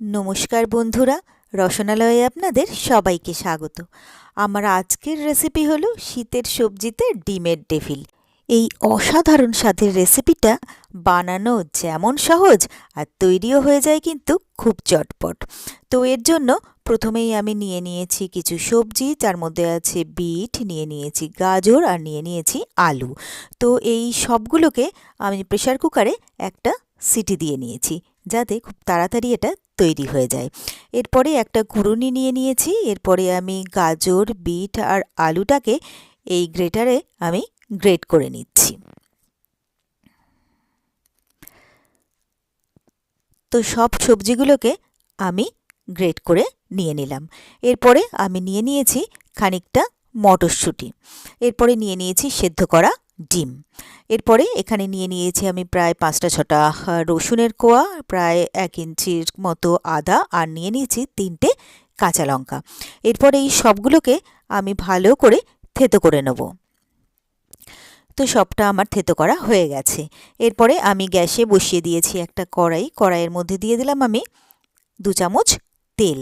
নমস্কার বন্ধুরা, রসনালয়ে আপনাদের সবাইকে স্বাগত। আমার আজকের রেসিপি হলো শীতের সবজিতে ডিমের ডেভিল। এই অসাধারণ স্বাদের রেসিপিটা বানানো যেমন সহজ আর তৈরিও হয়ে যায় কিন্তু খুব চটপট। তো এর জন্য প্রথমেই আমি নিয়ে নিয়েছি কিছু সবজি, তার মধ্যে আছে বিট, নিয়ে নিয়েছি গাজর আর নিয়ে নিয়েছি আলু। তো এই সবগুলোকে আমি প্রেশার কুকারে একটা সিটি দিয়ে নিয়েছি, যাতে খুব তাড়াতাড়ি এটা তৈরি হয়ে যায়। এরপরে একটা ঘুরুনি নিয়ে নিয়েছি। এরপরে আমি গাজর, বিট আর আলুটাকে এই গ্রেটারে আমি গ্রেট করে নিচ্ছি। তো সব সবজিগুলোকে আমি গ্রেট করে নিয়ে নিলাম। এরপরে আমি নিয়ে নিয়েছি খানিকটা মটরশুঁটি। এরপরে নিয়ে নিয়েছি সেদ্ধ করা ডিম। এরপরে এখানে নিয়ে নিয়েছি আমি প্রায় পাঁচটা ছটা রসুনের কোয়া, প্রায় এক ইঞ্চির মতো আদা, আর নিয়ে নিয়েছি তিনটে কাঁচা লঙ্কা। এরপরে এই সবগুলোকে আমি ভালো করে থেতো করে নেব। তো সবটা আমার থেতো করা হয়ে গেছে। এরপরে আমি গ্যাসে বসিয়ে দিয়েছি একটা কড়াই। কড়াইয়ের মধ্যে দিয়ে দিলাম আমি দু চামচ তেল।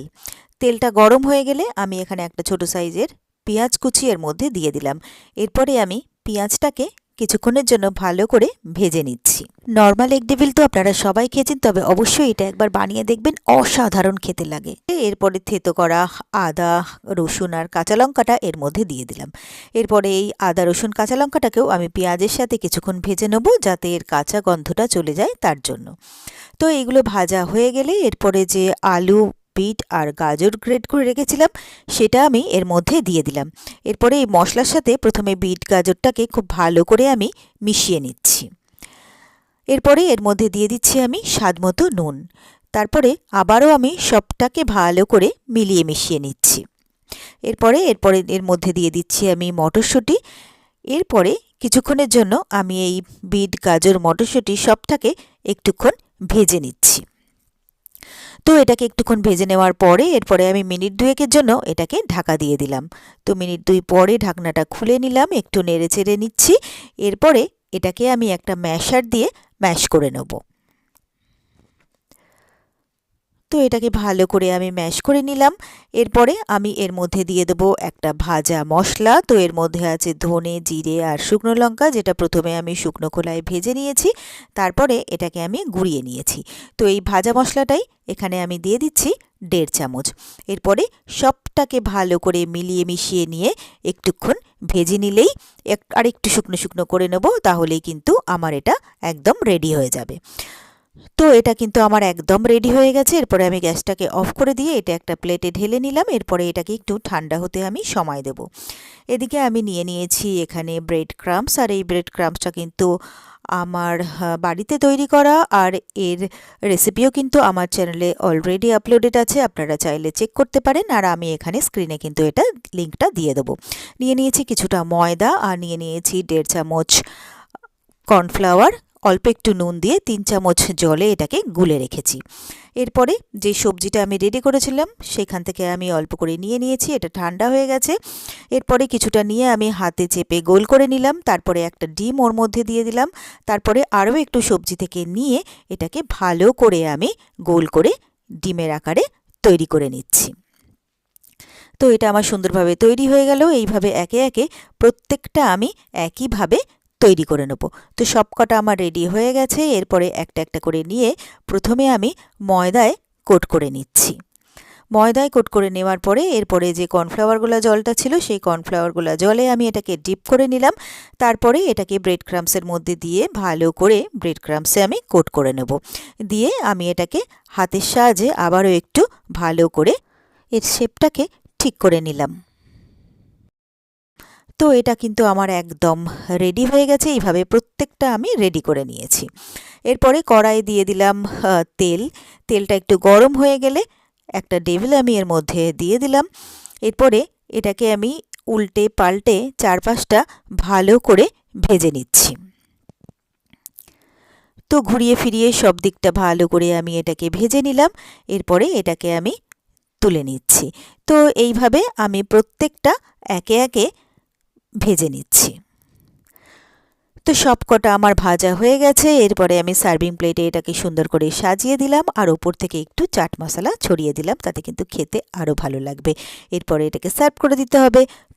তেলটা গরম হয়ে গেলে আমি এখানে একটা ছোট সাইজের পেঁয়াজ কুচি এর মধ্যে দিয়ে দিলাম। এরপরে আমি পেঁয়াজটাকে কিছুক্ষণের জন্য ভালো করে ভেজে নিচ্ছি। নর্মাল এগ ডেভিল তো আপনারা সবাই খেয়েছেন, তবে অবশ্যই এটা একবার বানিয়ে দেখবেন, অসাধারণ খেতে লাগে। এরপরে থেতো করা আদা, রসুন আর কাঁচা লঙ্কাটা এর মধ্যে দিয়ে দিলাম। এরপরে এই আদা, রসুন, কাঁচা লঙ্কাটাকেও আমি পেঁয়াজের সাথে কিছুক্ষণ ভেজে নেব, যাতে এর কাঁচা গন্ধটা চলে যায় তার জন্য। তো এইগুলো ভাজা হয়ে গেলে এরপরে যে আলু বিট আর গাজর গ্রেট করে রেখেছিলাম, সেটা আমি এর মধ্যে দিয়ে দিলাম। এরপরে এই মশলার সাথে প্রথমে বিট গাজরটাকে খুব ভালো করে আমি মিশিয়ে নিচ্ছি। এরপরে এর মধ্যে দিয়ে দিচ্ছি আমি স্বাদ মতো নুন। তারপরে আবারও আমি সবটাকে ভালো করে মিলিয়ে মিশিয়ে নিচ্ছি। এরপরে এরপরে এর মধ্যে দিয়ে দিচ্ছি আমি মটরশুঁটি। এরপরে কিছুক্ষণের জন্য আমি এই বিট গাজর মটরশুঁটি সবটাকে একটুক্ষণ ভেজে নিচ্ছি। তো এটাকে একটুক্ষণ ভেজে নেওয়ার পরে, এরপরে আমি মিনিট দুয়েকের জন্য এটাকে ঢাকা দিয়ে দিলাম। তো মিনিট দুই পরে ঢাকনাটা খুলে নিলাম, একটু নেড়ে চেড়ে নিচ্ছি। এরপরে এটাকে আমি একটা ম্যাশার দিয়ে ম্যাশ করে নেব। তো এটাকে ভালো করে আমি ম্যাশ করে নিলাম। এরপরে আমি এর মধ্যে দিয়ে দেবো একটা ভাজা মশলা। তো এর মধ্যে আছে ধনে, জিরে আর শুকনো লঙ্কা, যেটা প্রথমে আমি শুকনো খোলায় ভেজে নিয়েছি। তারপরে এটাকে আমি গুঁড়িয়ে নিয়েছি। তো এই ভাজা মশলাটাই এখানে আমি দিয়ে দিচ্ছি দেড় চামচ। এরপরে সবটাকে ভালো করে মিলিয়ে মিশিয়ে নিয়ে একটুক্ষণ ভেজে নিলেই আর একটু শুকনো শুকনো করে নেব, তাহলেই কিন্তু আমার এটা একদম রেডি হয়ে যাবে। তো এটা কিন্তু আমার একদম রেডি হয়ে গেছে। এরপরে আমি গ্যাসটাকে অফ করে দিয়ে এটা একটা প্লেটে ঢেলে নিলাম। এরপরে এটাকে একটু ঠান্ডা হতে আমি সময় দেব। এদিকে আমি নিয়ে নিয়েছি এখানে ব্রেড ক্রামস আর এই ব্রেড ক্রামসটা কিন্তু আমার বাড়িতে তৈরি করা। আর এর রেসিপিও কিন্তু আমার চ্যানেলে অলরেডি আপলোডেড আছে। আপনারা চাইলে চেক করতে পারেন। আর আমি এখানে স্ক্রিনে কিন্তু এটা লিঙ্কটা দিয়ে দেবো। নিয়ে নিয়েছি কিছুটা ময়দা। আর নিয়ে নিয়েছি দেড় চামচ কর্নফ্লাওয়ার অল্প একটু নুন দিয়ে তিন চামচ জলে এটাকে গুলে রেখেছি। এরপরে যে সবজিটা আমি রেডি করেছিলাম, সেখান থেকে আমি অল্প করে নিয়ে নিয়েছি, এটা ঠান্ডা হয়ে গেছে। এরপরে কিছুটা নিয়ে আমি হাতে চেপে গোল করে নিলাম, তারপরে একটা ডিম ওর মধ্যে দিয়ে দিলাম, তারপরে আরও একটু সবজি থেকে নিয়ে এটাকে ভালো করে আমি গোল করে ডিমের আকারে তৈরি করে নিচ্ছি। তো এটা আমার সুন্দরভাবে তৈরি হয়ে গেল, এইভাবে একে একে প্রত্যেকটা আমি একইভাবে তৈরি করে নেব। তো সব কটা আমার রেডি হয়ে গেছে। এরপরে একটা একটা করে নিয়ে প্রথমে আমি ময়দায় কোট করে নিচ্ছি। ময়দায় কোট করে নেওয়ার পরে এরপরে যে কর্নফ্লাওয়ারগুলো জলটা ছিল, সেই কর্নফ্লাওয়ারগুলো জলে আমি এটাকে ডিপ করে নিলাম। তারপরে এটাকে ব্রেড ক্রামসের মধ্যে দিয়ে ভালো করে ব্রেড ক্রামসে আমি কোট করে নেব। দিয়ে আমি এটাকে হাতের সাহায্যে আবারও একটু ভালো করে এর শেপটাকে ঠিক করে নিলাম। তো এটা কিন্তু আমার একদম রেডি হয়ে গেছে। এইভাবে প্রত্যেকটা আমি রেডি করে নিয়েছি। এরপরে কড়াই দিয়ে দিলাম তেল। তেলটা একটু গরম হয়ে গেলে একটা ডেভিল আমি এর মধ্যে দিয়ে দিলাম। এরপরে এটাকে আমি উল্টে পাল্টে চারপাশটা ভালো করে ভেজে নিচ্ছি। তো ঘুরিয়ে ফিরিয়ে সব দিকটা ভালো করে আমি এটাকে ভেজে নিলাম। এরপরে এটাকে আমি তুলে নিচ্ছি। তো এইভাবে আমি প্রত্যেকটা একে একে ভেজে নিচ্ছি। তো সব কটা আমার ভাজা হয়ে গেছে, এরপরে আমি সার্ভিং প্লেটে এটাকে সুন্দর করে সাজিয়ে দিলাম, আর ওপর থেকে একটু চাট মশলা ছড়িয়ে দিলাম, তাতে কিন্তু খেতে আরও ভালো লাগবে। এরপরে এটাকে সার্ভ করে দিতে হবে।